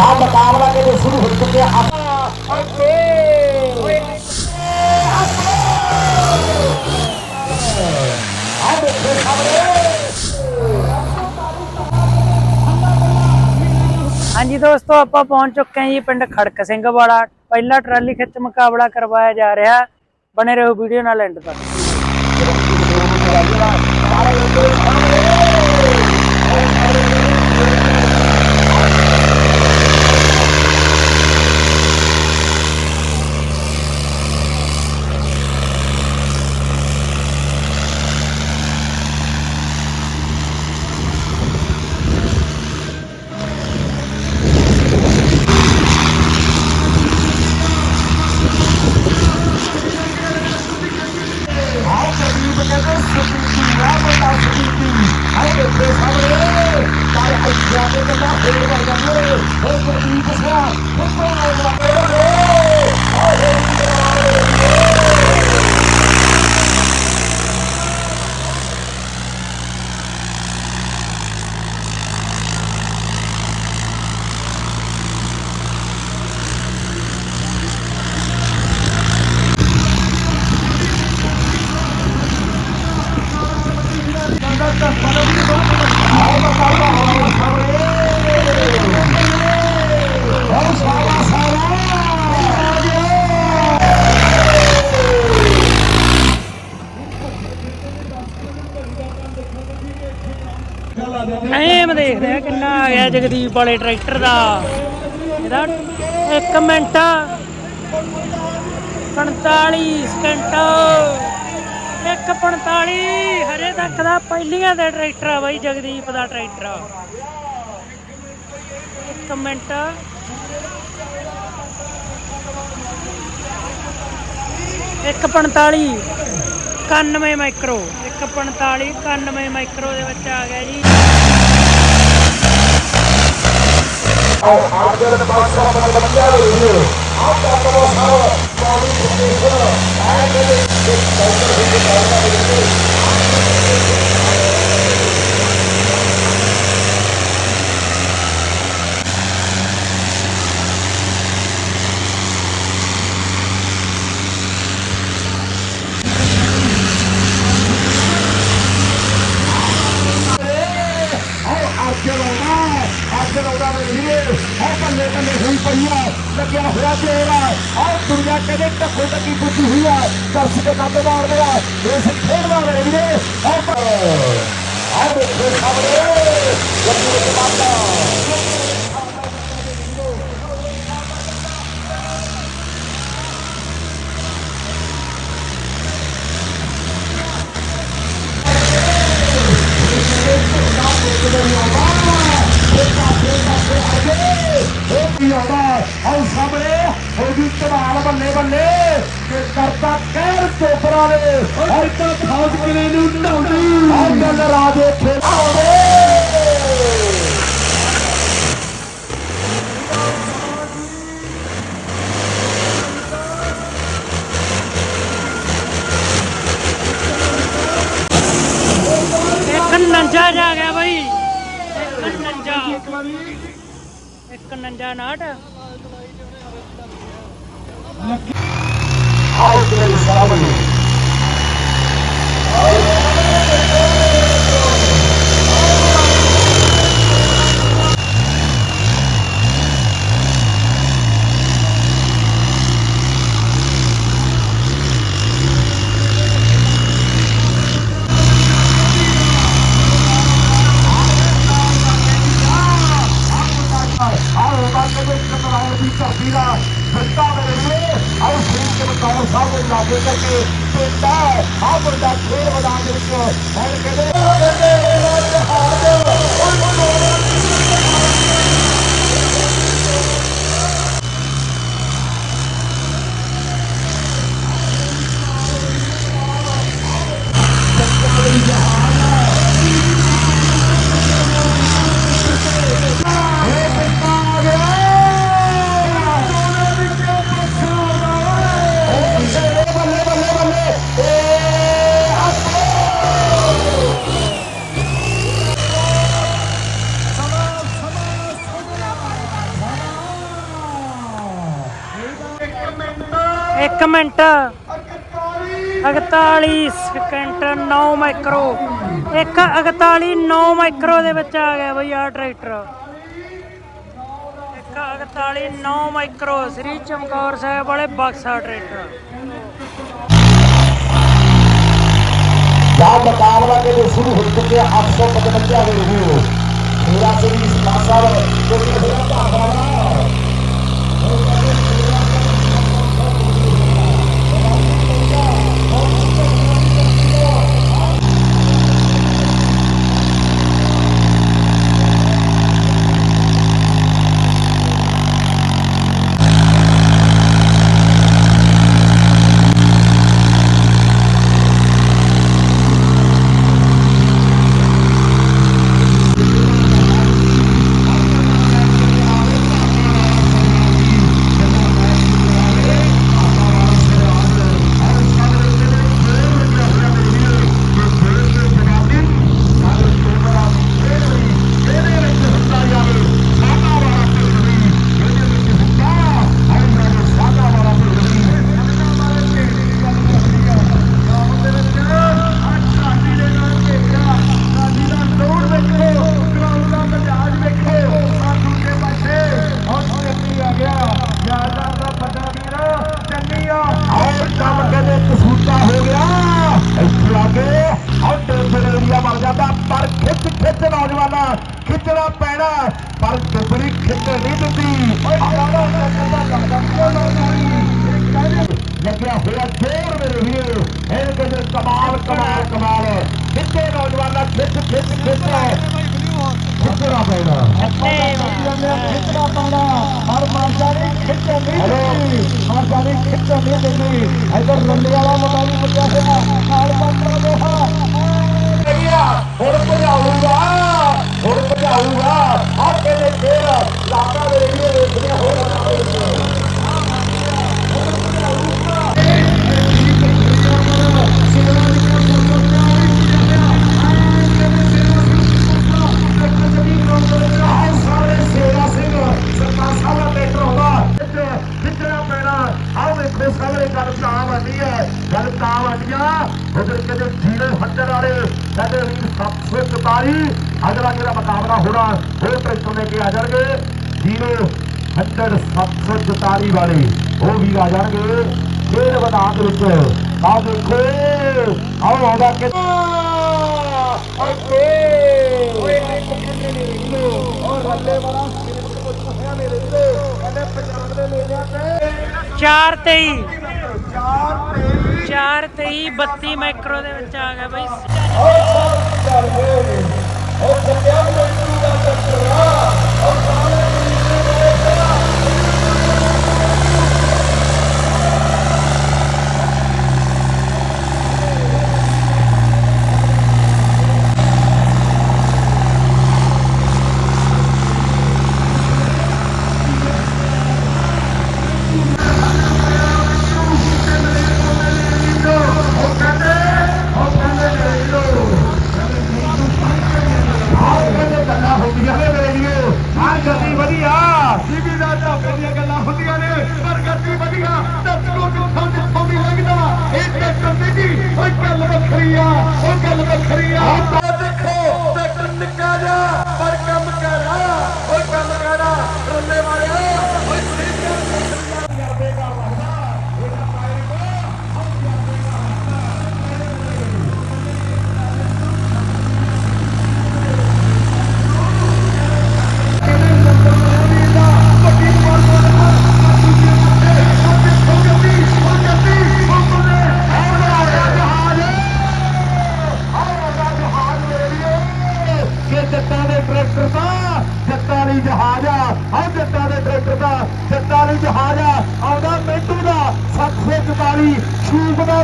ਜਾਂ ਮੁਕਾਬਲਾ ਕਿਤੇ ਸ਼ੁਰੂ ਹੋ ਚੁੱਕਿਆ। ਅੱਗੇ ਹਾਂਜੀ ਦੋਸਤੋ ਆਪਾਂ ਪਹੁੰਚ ਚੁੱਕੇ ਹਾਂ ਜੀ ਪਿੰਡ ਖੜਕ ਸਿੰਘ ਵਾਲਾ। ਪਹਿਲਾ ਟਰਾਲੀ ਖਿੱਚ ਮੁਕਾਬਲਾ ਕਰਵਾਇਆ ਜਾ ਰਿਹਾ। ਬਣੇ ਰਹੋ ਵੀਡੀਓ ਨਾਲ ਐਂਡ ਤੱਕ ਆਓ ਕਰੀਬ ਕਹਿੰਦੇ ਸੁਪੀਤੀ ਆ ਬੰਦਾ ਸੁਪੀਤੀ ਆਓ ਦੇਖੋ ਸਾਹਮਣੇ ਪਰ ਅੱਛਾ ਦੇ ਕੰਨਾ ਫੇਰ ਵਰ ਜਾਂਦੇ ਹੋ ਕਰੀਬ ਸਿਆ ਫੁੱਟਬਾਲ ਲੱਗੇ ਆਓ ਆਓ ਸਾਰਾ ਸਾਰਾ ਆ ਗਿਆ ਐਮ ਦੇਖਦੇ ਆ ਕਿੰਨਾ ਆ ਗਿਆ ਜਗਦੀਪ ਵਾਲੇ ਟਰੈਕਟਰ ਦਾ। ਇਹਦਾ 1 ਮਿੰਟ। 45 ਸਕਿੰਟ। 1:45 ਹਰੇ ਤੱਕ ਦਾ ਪਹਿਲੀਆਂ ਦਾ ਟਰੈਕਟਰ ਆ ਬਾਈ ਜਗਦੀਪ ਦਾ ਟਰੈਕਟਰ। 1 ਮਿੰਟ। ਇੱਕ 45 91 ਮਾਈਕਰੋ 145 91 ਮਾਈਕਰੋ ਦੇ ਵਿੱਚ ਆ ਗਿਆ ਜੀ। ਆਪ ਦਾ ਕੋ ਸਾਰਾ ਪਾਣੀ ਦੇ ਆਏ ਦੇ ਇੱਕ ਕਾਉਂਟਰ ਦੇ ਕਾਉਂਟਰ ਦੇ ਆਓ ਆਰਕੇ ਲਾਉਣਾ ਆਰਕੇ ਲਾਉਣਾ ਮੇਰੇ ਵੀਰੇ ਆਓ ਬੱਲੇ ਬੱਲੇ ਲੱਗਿਆ ਹੋਇਆ ਤੇਰਾ ਆਓ ਦੁਨੀਆ ਕਦੇ ਟੱਕੋ ਟੱਕੀ ਪੁੱਜੀ ਹੋਈ ਆ ਦਰਸ਼ਕ ਨੰਦ ਮਾਰ ਲਿਆ ਇਸ ਖੇਡਦਾ ਮੇਰੇ ਵੀਰੇ। ਆਓ ਪ- ਦੇਖੋ ਸਾਹਮਣੇ। ਲੱਗੀ ਦੇ ਮਾਤਾ ਆਉਂਦਾ ਆਓ ਸਾਹਮਣੇ ਹੋ ਵੀ ਕਮਾਲ ਬੱਲੇ ਬੱਲੇ। ਤੇ ਕਰਤਾ ਕਹਿਰ ਚੋਪਰਾ ਨੇ। ਔਰ ਤਾਂ ਫੌਜ ਕਿਲੇ ਨੂੰ ਢਾਉਂਦੀ ਆਓ ਗੱਲ ਰਾਜੇ ਖੇਲਾਉਂਦੇ ਇੱਕ ਨੰਜਾ ਜਾ ਗਿਆ ਬਾਈ। ਇੱਕ ਨੰਜਾ। ਇੱਕ ਨੰਜਾ ਨਾਟ ਆਓ ਤੇਰੇ ਸਾਹਮਣੇ ਆਓ ਬਾਕੀ ਦੇ ਕਮਰਾਏ ਦੀ ਧਰਤੀ ਦਾ ਫੱਟਾ ਮੇਰੇ ਵੀਰੇ ਆਓ ਸਿੰਘ ਦੇ ਬਤਾਓ ਸਾਹਿਬ ਦੇ ਲਾਗੇ ਕਰਕੇ ਪਿੰਡਾ 1 ਮਿੰਟ 41 ਸਕਿੰਟ 9 ਮਾਈਕਰੋ 1 41 9 ਮਾਈਕਰੋ ਦੇ ਵਿੱਚ ਆ ਗਿਆ ਬਈ ਆ ਟਰੈਕਟਰ 1 41 9 ਮਾਈਕਰੋ ਸ੍ਰੀ ਚਮਕੌਰ ਸਾਹਿਬ ਵਾਲੇ ਬਕਸਾ ਟਰੈਕਟਰ ਜਾਂ ਮੁਕਾਬਲਾ ਕੇ ਸ਼ੁਰੂ ਹੋ ਚੁੱਕਿਆ 855 ਦੇ ਰਿਵਿਊ ਮੇਰਾ ਸ੍ਰੀ ਸਮਾਨ ਸਾਹਿਬ ਕੋਈ ਹੋਇਆ ਭਾਗਾਵਾ ਹੋ ਗਿਆ ਇੱਥੇ ਆ ਕੇ ਔਰ ਟੇਬਲ ਏਰੀਆ ਬਣ ਜਾਂਦਾ ਪਰ ਖਿੱਚ ਖਿੱਚ ਨੌਜਵਾਨਾਂ ਖਿੱਚਣਾ ਪੈਣਾ ਪਰ ਦੁਬਲੀ ਖਿੱਚ ਨਹੀਂ ਦਿੰਦੀ ਲੱਗਿਆ ਹੋਇਆ ਜ਼ੋਰ ਮੇਰੇ ਵੀਰ ਇਹ ਕਹਿੰਦੇ ਕਮਾਲ ਕਮਾਲ ਕਮਾਲ। ਖਿੱਚੇ ਨੌਜਵਾਨਾਂ ਖਿੱਚ ਖਿੱਚ ਖਿੱਚ। ਖਿੱਚਣਾ ਪੈਣਾ। ਖਿੱਚਣਾ ਪੈਣਾ। ਹਰ ਮਾਰਜਾ ਨੇ ਖਿੱਚਣ ਨਹੀਂ ਮਾਰਜਾ ਨੇ ਖਿੱਚਣ ਨਹੀਂ ਦਿੰਦੀ ਇਧਰ ਰੰਡੇ ਵਾਲਾ ਮੁੰਡਾ ਵੀ ਵੱਜਿਆ ਹੋਇਆ। ਨਾਲ ਬੰਦਾ ਦੋਹਾ ਹੁਣ ਭਜਾਊਗਾ। ਹੁਣ ਭਜਾਊਗਾ। ਆ ਕਹਿੰਦੇ ਫੇਰ ਲਾਗਾ ਦੇ ਰੇਡੀਓ ਵੇਖਦੇ ਹੋ ਸਾਰੇ ਸੇਵਾ ਸਿੰਘ ਸਰਪੰਚ ਸਾਹਿਬ ਦਾ ਟਰੈਕਟਰ ਆਉਂਦਾ ਵਿਚਰਾ ਪੈਣਾ ਆਹ ਵੇਖੋ ਸਾਰੇ ਗੱਲ ਤਾਂ ਆਉਂਦੀ ਹੈ ਗੱਲ ਤਾਂ ਆਉਂਦੀ ਆ ਉਧਰ ਕਹਿੰਦੇ ਜੀਰੇ ਹੱਟਣ ਵਾਲੇ ਸਾਡੇ ਵੀਰ 744 ਅਗਲਾ ਜਿਹੜਾ ਮੁਕਾਬਲਾ ਹੋਣਾ ਉਹ ਟਰੈਕਟਰ ਲੈ ਕੇ ਆ ਜਾਣਗੇ ਜੀਰੇ ਹੱਟੜ 744 ਵਾਲੇ ਉਹ ਵੀ ਆ ਜਾਣਗੇ। ਖੇਡ ਮੈਦਾਨ ਦੇ ਵਿੱਚ। ਆਹ ਦੇਖੋ ਆਹ ਆਉਂਦਾ ਕਿ ਓਕੇ ਓਏ ਇੱਕ ਕਿੰਨੇ ਨੇ ਵੀਰੋ ਔਰ ਰੱਲੇ ਵਾਲਾ ਸਿਰਫ ਕੁਝ ਹੋਇਆ ਮੇਰੇ ਵੀਰੋ ਕਹਿੰਦੇ ਪੰਜਾਬ ਦੇ ਮੇਲਿਆਂ ਤੇ। 4 23 ਚਾਰ 4 ਤੇ 23 32 ਮਾਈਕਰੋ ਦੇ ਵਿੱਚ ਆ ਗਿਆ ਬਈ। ਸਭ ਚੱਲ ਗਏ ਸੱਤਿਆ ਮੈਨੂੰ ਦਾ ਚੱਕਰਾ ਔਰ ਸਾਰੇ ਉਹ ਕਹਿੰਦੇ ਉਹ ਕਹਿੰਦੇ ਮੇਰੇ ਵੀਰੋ ਆਹ ਕਹਿੰਦੇ ਗੱਲਾਂ ਹੁੰਦੀਆਂ ਨੇ ਮੇਰੇ ਵੀਰੋ ਆਹ ਗੱਡੀ ਵਧੀਆ ਟੀਵੀ ਦਾ ਢਾਬੇ ਦੀਆਂ ਗੱਲਾਂ ਹੁੰਦੀਆਂ ਨੇ ਪਰ ਗੱਡੀ ਵਧੀਆ ਦਰਸ਼ਕੋ ਕਿੱਥੋਂ ਜਿੱਥੋਂ ਵੀ ਲੱਗਦਾ ਇਹ ਟਰੈਕਟਰ ਦੀ ਜੀ ਓਏ ਗੱਲ ਵੱਖਰੀ ਆ ਉਹ ਗੱਲ ਵੱਖਰੀ ਆ ਆਹ ਦੇਖੋ ਟਰੈਕਟਰ ਨਿੱਕਾ ਜਾ ਪਰ ਕੰਮ ਕਰਾ ਓਏ ਕੰਮ ਕਰਾ ਰੱਲੇ ਵਾਲਿਆ ਓਏ ਸ੍ਰੀ ਕਰਦੇ ਦਾ ਵਰਦਾ ਇਹਦਾ ਪਾਇਰ ਕੋ ਟਰੈਕਟਰ ਦਾ ਜੱਟਾਂ ਲਈ ਜਹਾਜ਼ ਆ ਆ ਜੱਟਾਂ ਦੇ ਟਰੈਕਟਰ ਦਾ ਜੱਟਾਂ ਲਈ ਜਹਾਜ਼ ਆ ਆਉਂਦਾ ਮਿੰਟੂ ਦਾ। 744 ਸ਼ੂਕ ਦਾ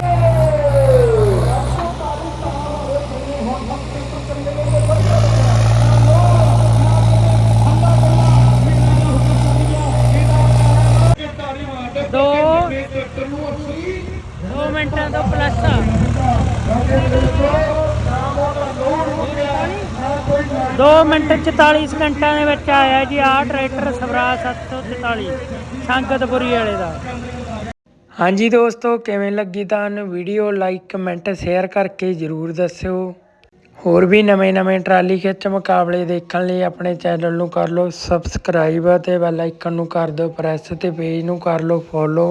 2 ਮਿੰਟਾਂ ਤੋਂ ਪਲੱਸ ਆ 2 ਮਿੰਟ 44 ਸਕਿੰਟਾਂ ਦੇ ਵਿੱਚ ਆਇਆ ਜੀ ਆਹ ਟਰੈਕਟਰ ਸਵਰਾਜ 744 ਸੰਗਤਪੁਰੀ ਵਾਲੇ ਦਾ। ਹਾਂਜੀ ਦੋਸਤੋ, ਕਿਵੇਂ ਲੱਗੀ ਤੁਹਾਨੂੰ ਵੀਡੀਓ? ਲਾਈਕ ਕਮੈਂਟ ਸ਼ੇਅਰ ਕਰਕੇ ਜਰੂਰ ਦੱਸਿਓ। ਹੋਰ ਵੀ ਨਵੇਂ-ਨਵੇਂ ਟਰਾਲੀ ਖਿੱਚ ਮੁਕਾਬਲੇ ਦੇਖਣ ਲਈ ਆਪਣੇ ਚੈਨਲ ਨੂੰ ਕਰ ਲਓ ਸਬਸਕ੍ਰਾਈਬ ਅਤੇ ਬੈਲ ਆਈਕਨ ਨੂੰ ਕਰ ਦਿਓ ਪ੍ਰੈਸ ਤੇ ਪੇਜ ਨੂੰ ਕਰ ਲਓ ਫੋਲੋ